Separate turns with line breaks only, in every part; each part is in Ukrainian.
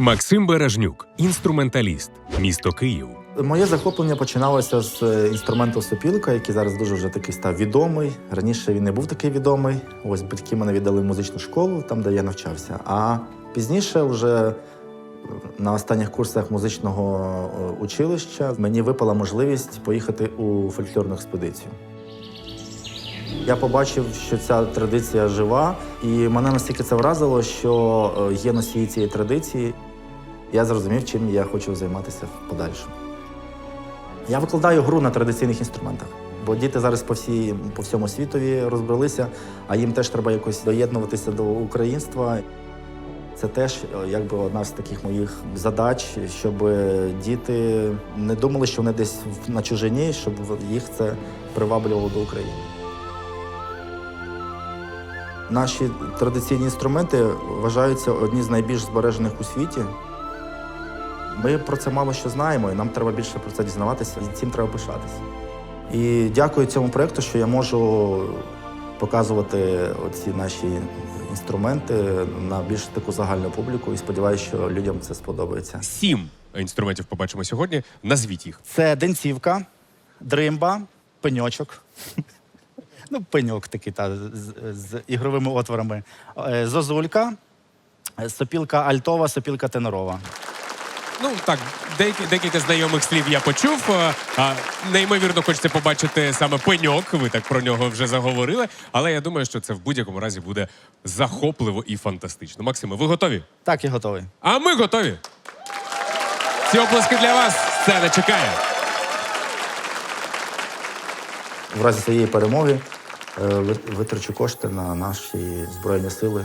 Максим Бережнюк, інструменталіст, місто Київ.
Моє захоплення починалося з е, інструменту сопілка, який зараз дуже вже такий став відомий. Раніше він не був такий відомий. Ось батьки мене віддали в музичну школу, там де я навчався. А пізніше, вже е, на останніх курсах музичного е, училища, мені випала можливість поїхати у фольклорну експедицію. Я побачив, що ця традиція жива, і мене настільки це вразило, що є носії цієї традиції. Я зрозумів, чим я хочу займатися в подальшому. Я викладаю гру на традиційних інструментах, бо діти зараз по, всій, по всьому світові розбралися, а їм теж треба якось доєднуватися до українства. Це теж е, якби одна з таких моїх задач, щоб діти не думали, що вони десь на чужині, щоб їх це приваблювало до України. Наші традиційні інструменти вважаються одні з найбільш збережених у світі. Ми про це мало що знаємо, і нам треба більше про це дізнаватися, і цим треба пишатися. І дякую цьому проєкту, що я можу показувати оці наші інструменти на більш таку загальну публіку і сподіваюся, що людям це сподобається.
Сім інструментів побачимо сьогодні. Назвіть їх.
Це денцівка, дримба, пеньочок. Ну, пеньок такий та, з, з ігровими отворами. Е, Зозулька, сопілка альтова, сопілка тенорова.
Ну так, деякі декілька знайомих слів я почув. А, А, неймовірно хочеться побачити саме пеньок. Ви так про нього вже заговорили. Але я думаю, що це в будь-якому разі буде захопливо і фантастично. Максиме, ви готові?
Так, я готовий.
А ми готові. Ці оплески для вас. Сцена чекає.
В разі цієї перемоги е, ви- витрачу кошти на наші Збройні сили.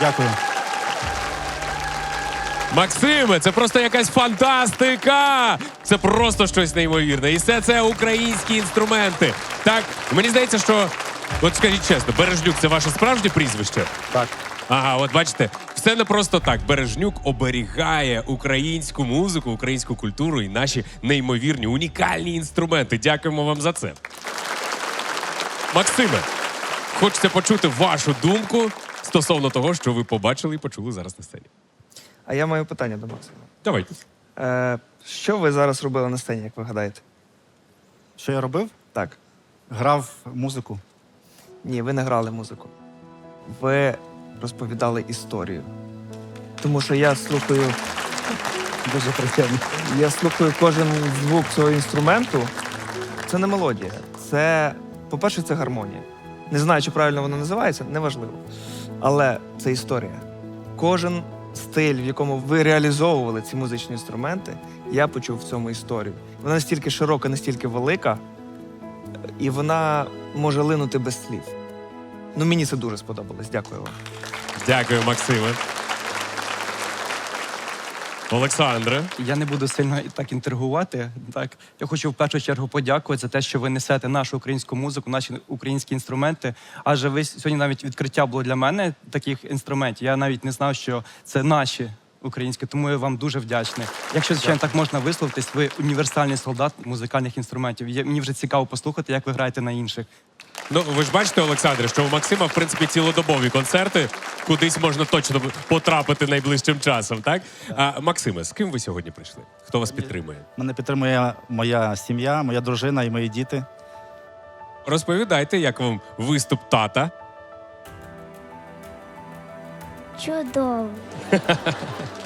Дякую.
Максиме, це просто якась фантастика! Це просто щось неймовірне. І все це українські інструменти. Так, мені здається, що, от скажіть чесно, Бережлюк це ваше справжнє прізвище?
Так.
Ага, от бачите, все не просто так. Бережнюк оберігає українську музику, українську культуру і наші неймовірні, унікальні інструменти. Дякуємо вам за це. Максиме, хочеться почути вашу думку стосовно того, що ви побачили і почули зараз на сцені.
А я маю питання до Максима.
Давайте.
Е, що ви зараз робили на сцені, як ви гадаєте?
Що я робив?
Так.
Грав музику.
Ні, ви не грали музику. Ви розповідали історію. Тому що я слухаю,
Дуже приємно.
я слухаю кожен звук цього інструменту. Це не мелодія. Це, по-перше, це гармонія. Не знаю, чи правильно воно називається, неважливо. Але це історія. Кожен стиль, в якому ви реалізовували ці музичні інструменти, я почув в цьому історію. Вона настільки широка, настільки велика, і вона може линути без слів. Ну, мені це дуже сподобалось. Дякую вам.
Дякую, Максиме. Олександре.
Я не буду сильно так інтригувати. Так я хочу в першу чергу подякувати за те, що ви несете нашу українську музику, наші українські інструменти. Адже ви сьогодні навіть відкриття було для мене таких інструментів. Я навіть не знав, що це наші українські, тому я вам дуже вдячний. Якщо звичайно так можна висловитись, ви універсальний солдат музикальних інструментів. Мені вже цікаво послухати, як ви граєте на інших.
Ну, ви ж бачите, Олександре, що у Максима, в принципі, цілодобові концерти. Кудись можна точно потрапити найближчим часом, так? А, Максиме, з ким ви сьогодні прийшли? Хто вас підтримує?
Мене підтримує моя сім'я, моя дружина і мої діти.
Розповідайте, як вам виступ тата.
Чудово.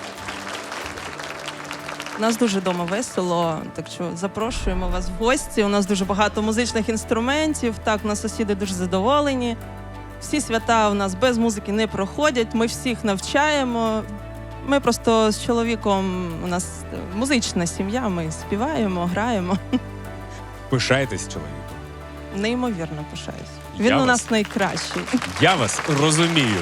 У нас дуже вдома весело, так що запрошуємо вас в гості. У нас дуже багато музичних інструментів. Так, у нас сусіди дуже задоволені. Всі свята у нас без музики не проходять. Ми всіх навчаємо. Ми просто з чоловіком у нас музична сім'я. Ми співаємо, граємо.
Пишаєтесь чоловіком.
Неймовірно пишаюсь.
Я
Він у
вас-
нас найкращий.
Я вас розумію.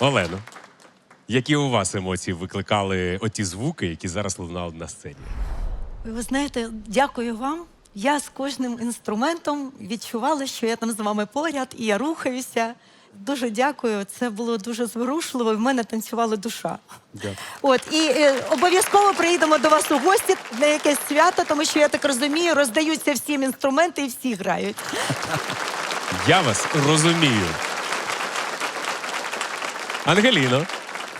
Олено, які у вас емоції викликали оті звуки, які зараз лунали на сцені?
Ви знаєте, дякую вам. Я з кожним інструментом відчувала, що я там з вами поряд, і я рухаюся. Дуже дякую. Це було дуже зворушливо. і В мене танцювала душа.
Дякую.
От і е, обов'язково приїдемо до вас у гості на якесь свято, тому що я так розумію, роздаються всім інструменти і всі грають.
Я вас розумію. Ангеліно,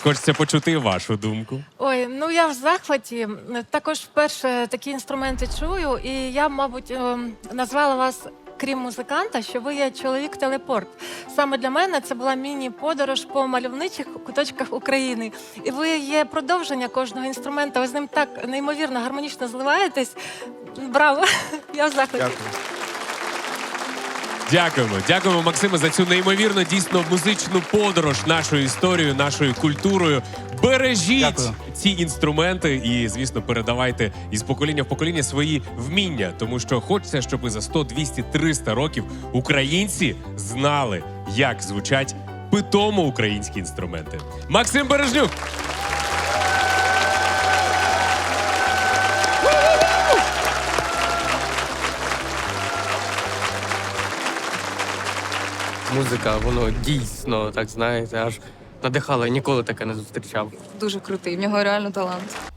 хочеться почути вашу думку.
Ой, ну я в захваті. Також вперше такі інструменти чую, і я, мабуть, ем, назвала вас. Крім музиканта, що ви є чоловік-телепорт. Саме для мене це була міні-подорож по мальовничих куточках України. І ви є продовження кожного інструмента. Ви з ним так неймовірно гармонічно зливаєтесь. Браво! Я в захваті.
Дякую.
Дякуємо, дякуємо, Максиме, за цю неймовірно дійсно музичну подорож нашою історією, нашою культурою. Бережіть
Дякую.
ці інструменти і, звісно, передавайте із покоління в покоління свої вміння, тому що хочеться, щоб за 100, 200, 300 років українці знали, як звучать питомо українські інструменти. Максим Бережнюк.
Музика, воно дійсно, так знаєте, аж надихало, ніколи таке не зустрічав.
Дуже крутий, в нього реально талант.